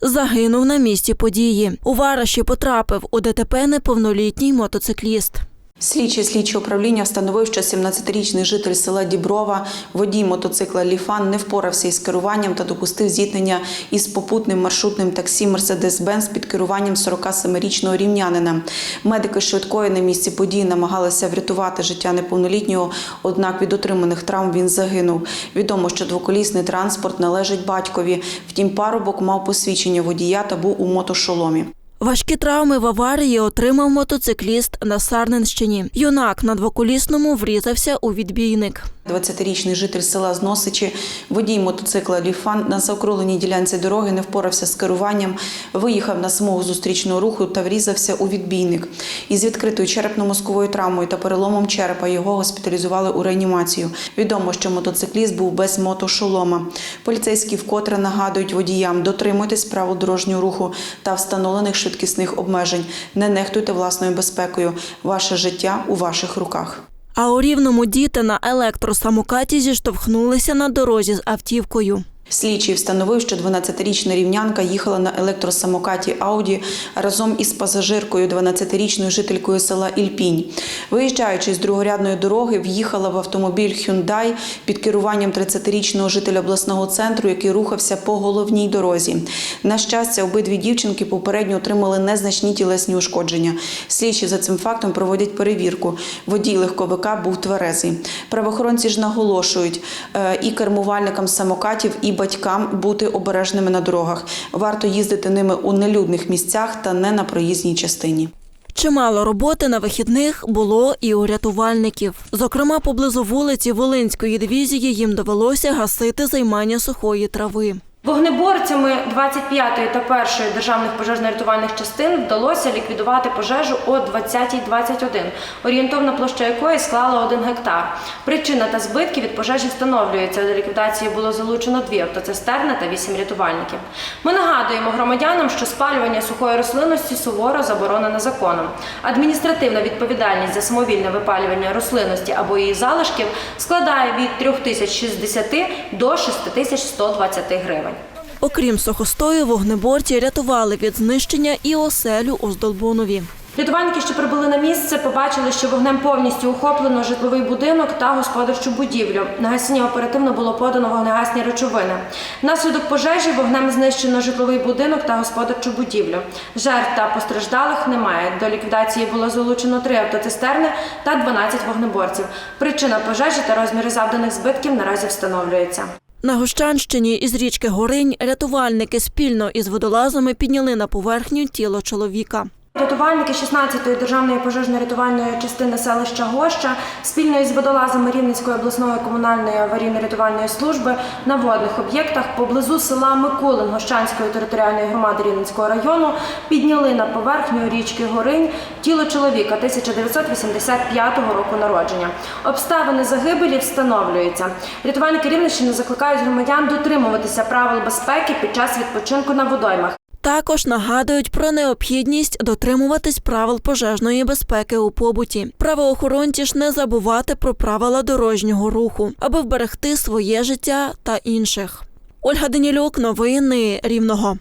Загинув на місці події. У Вараші потрапив у ДТП неповнолітній мотоцикліст. Слідчий слідчого управління встановив, що 17-річний житель села Діброва, водій мотоцикла Ліфан, не впорався із керуванням та допустив зіткнення із попутним маршрутним таксі Мерседес-Бенз під керуванням 47-річного рівнянина. Медики швидкої на місці події намагалися врятувати життя неповнолітнього, однак від отриманих травм він загинув. Відомо, що двоколісний транспорт належить батькові. Втім, парубок мав посвідчення водія та був у мотошоломі. Важкі травми в аварії отримав мотоцикліст на Сарненщині. Юнак на двоколісному врізався у відбійник. 20-річний житель села Зносичі, водій мотоцикла Ліфан на заокругленій ділянці дороги не впорався з керуванням, виїхав на смугу зустрічного руху та врізався у відбійник. Із відкритою черепно-мозковою травмою та переломом черепа його госпіталізували у реанімацію. Відомо, що мотоцикліст був без мотошолома. Поліцейські вкотре нагадують водіям дотримуйтесь правил дорожнього руху та встановлених швидкісних обмежень. Не нехтуйте власною безпекою. Ваше життя у ваших руках. А у рівному діти на електросамокаті зіштовхнулися на дорозі з автівкою. Слідчий встановив, що 12-річна рівнянка їхала на електросамокаті Ауді разом із пасажиркою, 12-річною жителькою села Ільпінь. Виїжджаючи з другорядної дороги, в'їхала в автомобіль Hyundai під керуванням 30-річного жителя обласного центру, який рухався по головній дорозі. На щастя, обидві дівчинки попередньо отримали незначні тілесні ушкодження. Слідчі за цим фактом проводять перевірку. Водій легковика був тверезий. Правоохоронці ж наголошують е, і кермувальникам самокатів, і батькам бути обережними на дорогах. Варто їздити ними у нелюдних місцях та не на проїзній частині. Чимало роботи на вихідних було і у рятувальників. Зокрема, поблизу вулиці Волинської дивізії їм довелося гасити займання сухої трави. Вогнеборцями 25-ї та 1-ї державних пожежно-рятувальних частин вдалося ліквідувати пожежу о 20.21, орієнтовна площа якої склала 1 гектар. Причина та збитки від пожежі встановлюються. До ліквідації було залучено дві автоцистерни та вісім рятувальників. Ми нагадуємо громадянам, що спалювання сухої рослинності суворо заборонено законом. Адміністративна відповідальність за самовільне випалювання рослинності або її залишків складає від 3060 до 6120 гривень. Окрім сухостою, вогнеборці рятували від знищення і оселю у Здолбунові. Рятувальники, що прибули на місце, побачили, що вогнем повністю охоплено житловий будинок та господарчу будівлю. На гасіння оперативно було подано вогнегасні речовини. Внаслідок пожежі вогнем знищено житловий будинок та господарчу будівлю. Жертв та постраждалих немає. До ліквідації було залучено три автоцистерни та 12 вогнеборців. Причина пожежі та розміри завданих збитків наразі встановлюються. На Гощанщині із річки Горинь рятувальники спільно із водолазами підняли на поверхню тіло чоловіка. Рятувальники 16-ї державної пожежно-рятувальної частини селища Гоща спільно із водолазами Рівненської обласної комунальної аварійно-рятувальної служби на водних об'єктах поблизу села Микулин Гощанської територіальної громади Рівненського району підняли на поверхню річки Горинь тіло чоловіка 1985 року народження. Обставини загибелі встановлюються. Рятувальники Рівненщини закликають громадян дотримуватися правил безпеки під час відпочинку на водоймах. Також нагадують про необхідність дотримуватись правил пожежної безпеки у побуті. Правоохоронці ж не забувати про правила дорожнього руху, аби вберегти своє життя та інших. Ольга Денілюк, новини Рівного.